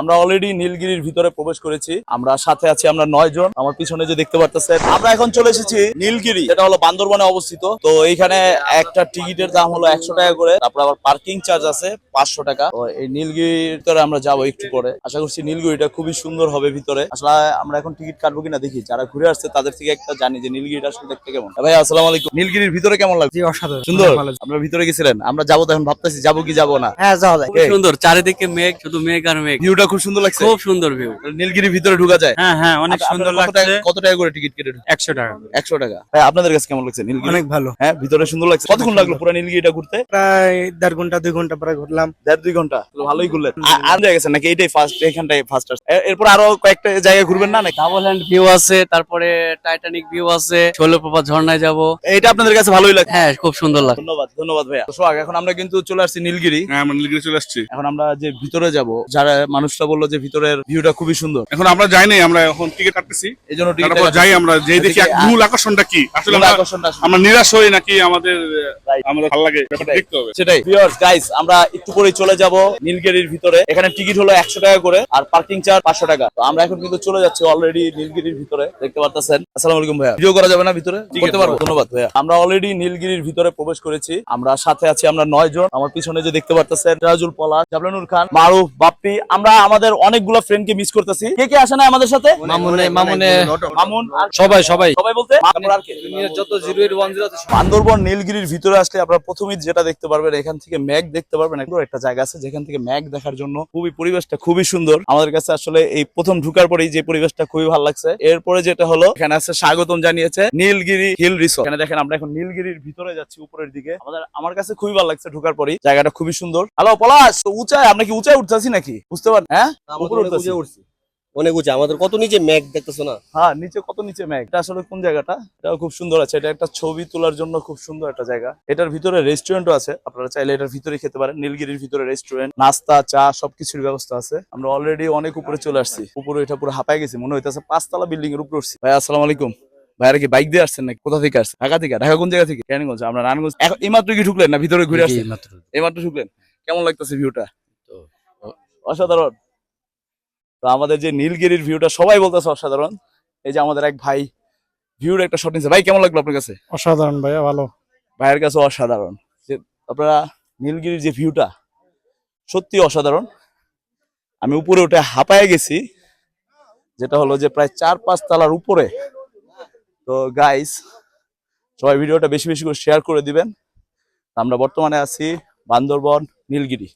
আমরা অলরেডি নীলগিরির ভিতরে প্রবেশ করেছি। আমরা সাথে আছি আমরা নয় জন। আমার পিছনে যে দেখতে পারতেছেন আমরা এখন চলে এসেছি নীলগিরি। যেটা হলো বান্দরবনে অবস্থিত। তো এইখানে একটা টিকিটের দাম হলো একশো টাকা করে। তারপর আবার পার্কিং চার্জ আছে পাঁচশো টাকা। তো এই নীলগিরির ভিতরে আমরা যাব একটু পরে। আশা করছি নীলগিরিটা খুবই সুন্দর হবে ভিতরে। আসলে আমরা এখন টিকিট কাটবো কিনা দেখি। যারা ঘুরে আসছে তাদের থেকে একটা জানি যে নীলগিরিটা আসলে দেখতে কেমন। ভাই আসসালাম আলাইকুম। নীলগিরির ভিতরে কেমন লাগছে? অসাধারণ। সুন্দর? আপনারা ভিতরে গেছিলেন? আমরা যাব তো এখন ভাবতেছি যাব কি যাব না। হ্যাঁ সুন্দর। চারিদিকে মেঘ শুধু মেঘ আর মেঘ। ভিউটা খুব সুন্দর লাগছে। খুব সুন্দর ভিউ নীলগিরির ভিতরে ঢুকা যায়? হ্যাঁ হ্যাঁ অনেক আচ্ছা, সুন্দর লাগছে। কত টাকা করে টিকিট কেটে ঢুকে একশো টাকা। একশো টাকা। ভাই আপনাদের কাছে কেমন লাগছে নীলগিরি? অনেক ভালো। হ্যাঁ ভিতরে সুন্দর লাগছে। কতক্ষণ লাগল পুরো নীলগিরিটা ঘুরতে? প্রায় দেড় ঘণ্টা দুই ঘণ্টা পরে ঘুরলাম। দেড় দুই ঘণ্টা। ভালোই ঘুরলেন। আ- আর জায়গা গেছেন নাকি? এইটাই ফার্স্ট এখানটাই ফার্স্ট এরপর আরও কয়েকটা জায়গায় ঘুরবেন না নাকি? ডাবল হ্যান্ড ভিউ আছে তারপরে টাইটানিক ভিউ আছে ষোলপ্রপাত ঝর্ণায় যাব। এটা আপনাদের কাছে ভালোই লাগছে? হ্যাঁ খুব সুন্দর লাগে ধন্যবাদ ধন্যবাদ ভাইয়া। তো সোহাগ এখন আমরা কিন্তু চলে আসছি নীলগিরি। হ্যাঁ আমরা নীলগিরি চলে আসছি। এখন আমরা যে ভিতরে যাব যারা মানুষরা বলল যে ভিতরের ভিউটা খুবই সুন্দর। এখন আমরা যাই নাই আমরা এখন টিকিট কাটতেছি। এই জন্য যাই আমরা যেই দেখি মূল আকর্ষণটা কি? আসলে আমরা নিরাশ হই নাকি আমাদের আমাদের ভালো লাগে সেটাই। দেখতে হবে। সেটাই। ভিউয়ার্স গাইস আমরা একটু পরেই চলে যাব নীলগিরির ভিতরে। এখানে টিকিট হলো একশো টাকা করে আর পার্কিং চার্জ পাঁচশো টাকা। তো আমরা এখন কিন্তু চলে যাচ্ছি অলরেডি নীলগিরির ভিতরে দেখতে পারতেছেন? আসসালামু আলাইকুম ভাইয়া। ভিডিও করা যাবে না ভিতরে? করতে পারব? ধন্যবাদ ভাইয়া। আমরা অলরেডি নীলগিরির ভিতরে প্রবেশ করেছি। আমরা সাথে আছি আমরা নয় জন আমার পিছনে যে দেখতে পারতেছেন রাজুল পলাশ জাবলানুর খান মারুফ বাপ্পি। আমরা আমাদের অনেকগুলো ফ্রেন্ডকে মিস করতেছি। কে কে আসে না আমাদের সাথে? মামুনে মামুনে মামুন সবাই সবাই। সবাই। বলতে? তারপর আর কে? যত zero eight one zero Bandarban নীলগিরির ভিতরে আসলে আপনারা প্রথমেই যেটা দেখতে পারবেন এখান থেকে ম্যাগ দেখতে পারবেন। একদম একটা জায়গা আছে যেখান থেকে ম্যাগ দেখার জন্য খুবই পরিবেশটা খুবই সুন্দর। আমাদের কাছে আসলে এই প্রথম ঢুকার পরেই যে পরিবেশটা খুবই ভালো লাগছে। এরপরে যেটা হলো এখানে আছে স্বাগতম জানিয়েছে নীলগিরি হিল রিসোর্ট। এখানে দেখেন আমরা এখন নীলগিরির ভিতরে যাচ্ছি উপরের দিকে। আমাদের আমার কাছে খুবই ভালো লাগছে ঢুকার পরেই। জায়গাটা খুবই সুন্দর। হ্যালো পলাশ তো উঁচায় আমরা কি উঁচায় উঠতেছি নাকি? বুঝতে পারেন হ্যাঁ? উপরে উঠতেছি। অনেক উঁচু। আমাদের কত নিচে ম্যাগ দেখতেছো না? হ্যাঁ নিচে কত নিচে ম্যাগ এটা আসলে কোন জায়গাটা? এটাও খুব সুন্দর আছে। এটা একটা ছবি তোলার জন্য খুব সুন্দর একটা জায়গা। এটার ভিতরে রেস্টুরেন্টও আছে। আপনারা চাইলে এটার ভিতরে খেতে পারেন। নীলগিরির ভিতরে রেস্টুরেন্ট। নাস্তা চা সবকিছুর ব্যবস্থা আছে। আমরা অলরেডি অনেক উপরে চলে আসছি। উপরে এটা পুরো হাঁপায় গেছি। মনে হইতেছে পাঁচতলা বিল্ডিং এর উপরে উঠছি। ভাই আসসালামু আলাইকুম। কি বাইক দিয়ে আসছেন নাকি? কোথা থেকে আসছেন? ঢাকা থেকে? ঢাকা কোন জায়গা থেকে? কেন আমরা নারায়ণগঞ্জ এখন এইমাত্র কি ঢুকলেন না? ভিতরে ঘুরে আসছেন? এইমাত্র ঢুকলেন? কেমন লাগতেছে ভিউটা অসাধারণ। তো আমাদের যে নীলগিরির ভিউটা সবাই বলতেছে অসাধারণ। এই যে আমাদের এক ভাই ভিউর একটা শট নিচ্ছে ভাই কেমন লাগল আপনার কাছে? অসাধারণ ভাইয়া ভালো। ভাইয়ের কাছে অসাধারণ। যে আপনারা নীলগিরির যে ভিউটা সত্যি অসাধারণ। আমি উপরে উঠে হাঁপায় গেছি। যেটা হলো যে প্রায় চার পাঁচ তলার উপরে। তো গাইস সবাই ভিডিওটা বেশি বেশি করে শেয়ার করে দিবেন। আমরা বর্তমানে আছি বান্দরবন নীলগিরি।